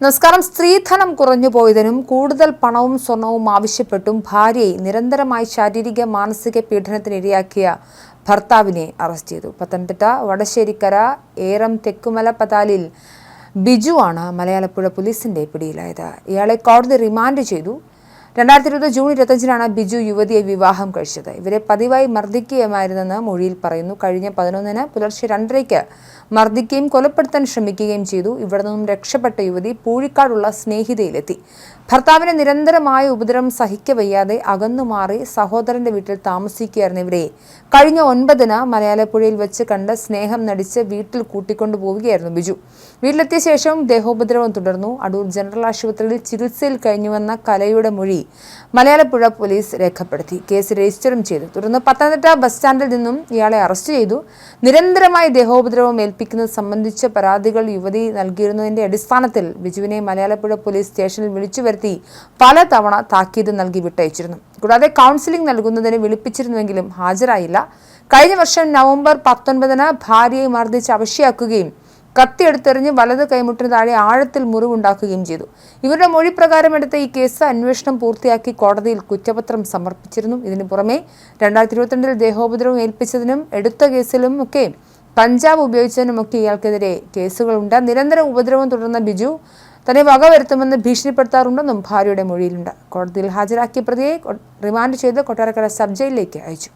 നമസ്കാരം. സ്ത്രീധനം കുറഞ്ഞു പോയതിനും കൂടുതൽ പണവും സ്വർണവും ആവശ്യപ്പെട്ടും ഭാര്യയെ നിരന്തരമായി ശാരീരിക മാനസിക പീഡനത്തിനിരയാക്കിയ ഭർത്താവിനെ അറസ്റ്റ് ചെയ്തു. പത്തനംതിട്ട വടശ്ശേരിക്കര ഏറം തെക്കുമല പതാലിൽ ബിജു ആണ് മലയാളപ്പുഴ പോലീസിന്റെ പിടിയിലായത്. ഇയാളെ കോടതി റിമാൻഡ് ചെയ്തു. രണ്ടായിരത്തി ഇരുപത് ജൂൺ ഇരുപത്തഞ്ചിനാണ് ബിജു യുവതിയെ വിവാഹം കഴിച്ചത്. ഇവരെ പതിവായി മർദ്ദിക്കുകയുമായിരുന്നെന്ന് മൊഴിയിൽ പറയുന്നു. കഴിഞ്ഞ പതിനൊന്നിന് പുലർച്ചെ രണ്ടരയ്ക്ക് മർദ്ദിക്കുകയും കൊലപ്പെടുത്താൻ ശ്രമിക്കുകയും ചെയ്തു. ഇവിടെ നിന്നും രക്ഷപ്പെട്ട യുവതി പൂഴിക്കാടുള്ള സ്നേഹിതയിലെത്തി. ഭർത്താവിന് നിരന്തരമായ ഉപദ്രവം സഹിക്കവയ്യാതെ അകന്നുമാറി സഹോദരന്റെ വീട്ടിൽ താമസിക്കുകയായിരുന്നു ഇവരെ. കഴിഞ്ഞ ഒൻപതിന് മലയാളപ്പുഴയിൽ വെച്ച് കണ്ട് സ്നേഹം നടിച്ച് വീട്ടിൽ കൂട്ടിക്കൊണ്ടു പോവുകയായിരുന്നു ബിജു. വീട്ടിലെത്തിയ ശേഷം ദേഹോപദ്രവം തുടർന്നു. അടൂർ ജനറൽ ആശുപത്രിയിൽ ചികിത്സയിൽ കഴിഞ്ഞുവന്ന കലയുടെ മൊഴി മലയാളപ്പുഴ പോലീസ് രേഖപ്പെടുത്തി. കേസ് രജിസ്റ്ററും ചെയ്തു. തുടർന്ന് പത്തനംതിട്ട ബസ് സ്റ്റാൻഡിൽ നിന്നും ഇയാളെ അറസ്റ്റ് ചെയ്തു. നിരന്തരമായി ദേഹോപദ്രവം ഏൽപ്പിക്കുന്നത് സംബന്ധിച്ച പരാതികൾ യുവതി നൽകിയിരുന്നതിന്റെ അടിസ്ഥാനത്തിൽ ബിജുവിനെ മലയാളപ്പുഴ പോലീസ് സ്റ്റേഷനിൽ വിളിച്ചു വരുത്തി പലതവണ താക്കീത് നൽകി വിട്ടയച്ചിരുന്നു. കൂടാതെ കൗൺസിലിംഗ് നൽകുന്നതിന് വിളിപ്പിച്ചിരുന്നുവെങ്കിലും ഹാജരായില്ല. കഴിഞ്ഞ വർഷം നവംബർ പത്തൊൻപതിന് ഭാര്യയെ മർദ്ദിച്ച് അവശയാക്കുകയും കത്തിയെടുത്തെറിഞ്ഞ് വലത് കൈമുട്ടിന് താഴെ ആഴത്തിൽ മുറിവുണ്ടാക്കുകയും ചെയ്തു. ഇവരുടെ മൊഴി പ്രകാരം എടുത്ത ഈ കേസ് അന്വേഷണം പൂർത്തിയാക്കി കോടതിയിൽ കുറ്റപത്രം സമർപ്പിച്ചിരുന്നു. ഇതിനു പുറമെ രണ്ടായിരത്തി ഇരുപത്തിരണ്ടിൽ ദേഹോപദ്രവം ഏൽപ്പിച്ചതിനും എടുത്ത കേസിലും ഒക്കെ പഞ്ചാബ് ഉപയോഗിച്ചതിനുമൊക്കെ ഇയാൾക്കെതിരെ കേസുകളുണ്ട്. നിരന്തര ഉപദ്രവം തുടർന്ന ബിജു തന്നെ വകവരുത്തുമെന്ന് ഭീഷണിപ്പെടുത്താറുണ്ടെന്നും ഭാര്യയുടെ മൊഴിയിലുണ്ട്. കോടതിയിൽ ഹാജരാക്കിയ പ്രതിയെ റിമാൻഡ് ചെയ്ത് കൊട്ടാരക്കര സബ് ജയിലിലേക്ക് അയച്ചു.